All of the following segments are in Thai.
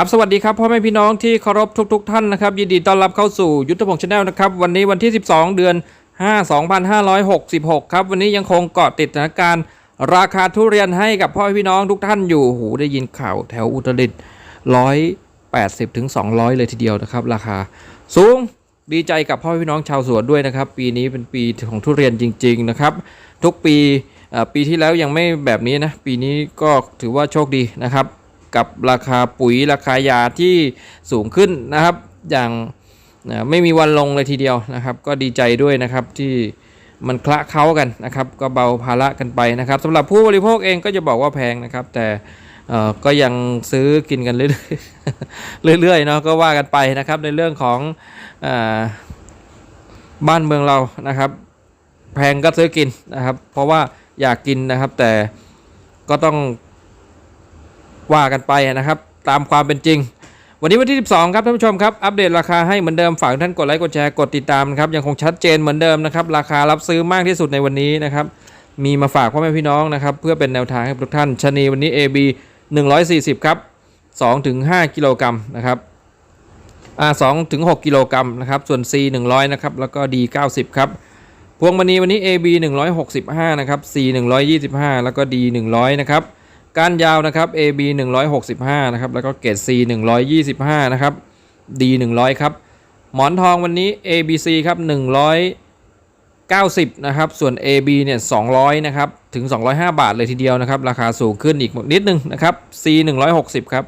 ครับสวัสดีครับพ่อแม่พี่น้องที่เคารพทุกๆท่านนะครับยินดีต้อนรับเข้าสู่ยุทธพงศ์ชาแนลนะครับวันนี้วันที่ 12 เดือน 5 2566 ครับวันนี้ยังคงเกาะติดสถานการณ์ ราคาทุเรียนให้กับพ่อพี่น้องทุกท่านอยู่โหได้ยินข่าวแถวอุตรดิตถ์180ถึง200 เลยทีเดียวนะครับ ราคาสูงดีใจกับพ่อพี่น้องชาวสวนด้วยนะครับ ปีนี้เป็นปีของทุเรียนจริง ๆนะครับ ทุกปีปีที่แล้วยังไม่แบบนี้นะปีนี้ก็ถือว่าโชคดีนะครับ กับราคาปุ๋ยราคายาที่สูงขึ้นนะครับ อย่างไม่มีวันลงเลยทีเดียวนะครับ ก็ดีใจด้วยนะครับที่มันคละเคล้ากันนะครับ ก็เบาภาระกันไปนะครับสำหรับผู้บริโภคเองก็จะบอกว่าแพงนะครับ แต่ก็ยังซื้อกินกันเรื่อยๆเรื่อยๆเนาะก็ว่ากันไปนะครับในเรื่องของอบ้านเมืองเรานะครับ แพงก็ซื้อกินนะครับ เพราะว่าอยากกินนะครับแต่ก็ต้อง ว่ากันไปนะครับตามความเป็นจริง วันนี้วันที่ 12 ครับท่านผู้ชมครับ อัปเดตราคาให้เหมือนเดิมฝากท่านกดไลค์กดแชร์กดติดตามครับยังคงชัดเจนเหมือนเดิมนะครับราคารับซื้อมากที่สุดในวันนี้นะครับมีมาฝากพ่อแม่พี่น้องนะครับเพื่อเป็นแนวทางให้ทุกท่านชะนีวันนี้ AB 140ครับ2ถึง5กิโลกรัมนะครับอ่า2ถึง6กิโลกรัมนะครับส่วน C 100นะครับแล้วก็ D 90ครับพวงมณีวันนี้ AB 165นะครับ C 125 แล้วก็ D 100นะครับ ก้านยาวนะครับ AB 165นะครับแล้วก็เกรด C 125นะครับ D 100ครับหมอนทองวันนี้ ABC ครับ190นะครับส่วน AB เนี่ย200นะครับถึง 205 บาทเลยทีเดียวนะครับราคาสูงขึ้นอีกนิดนึงนะครับ C 160ครับ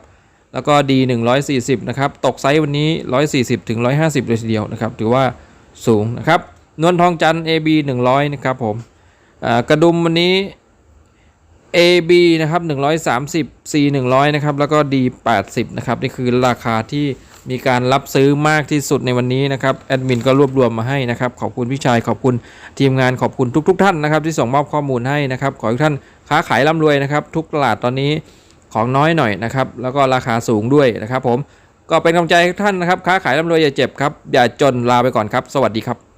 แล้วก็ D 140นะครับตกไซส์วันนี้ 140ถึง150 เลยทีเดียวนะครับถือว่าสูงนะครับนวลทองจันทร์ AB 100นะครับผมกระดุมวันนี้ AB นะครับ130 C 100นะครับแล้วก็ D 80นะครับนี่คือราคาที่มีการรับซื้อมากที่สุดในวันนี้นะครับแอดมินก็รวบรวมมาให้นะครับขอบคุณพี่ชายขอบคุณทีมงานขอบคุณทุกๆท่านนะครับที่ส่งมอบข้อมูลให้นะครับขอให้ทุกท่านค้าขายร่ำรวยนะครับทุกตลาดตอนนี้ของน้อยหน่อยนะครับแล้วก็ราคาสูงด้วยนะครับผมก็เป็นกำลังใจทุกท่านนะครับค้าขายร่ำรวยอย่าเจ็บครับอย่าจนลาไปก่อนครับ สวัสดีครับ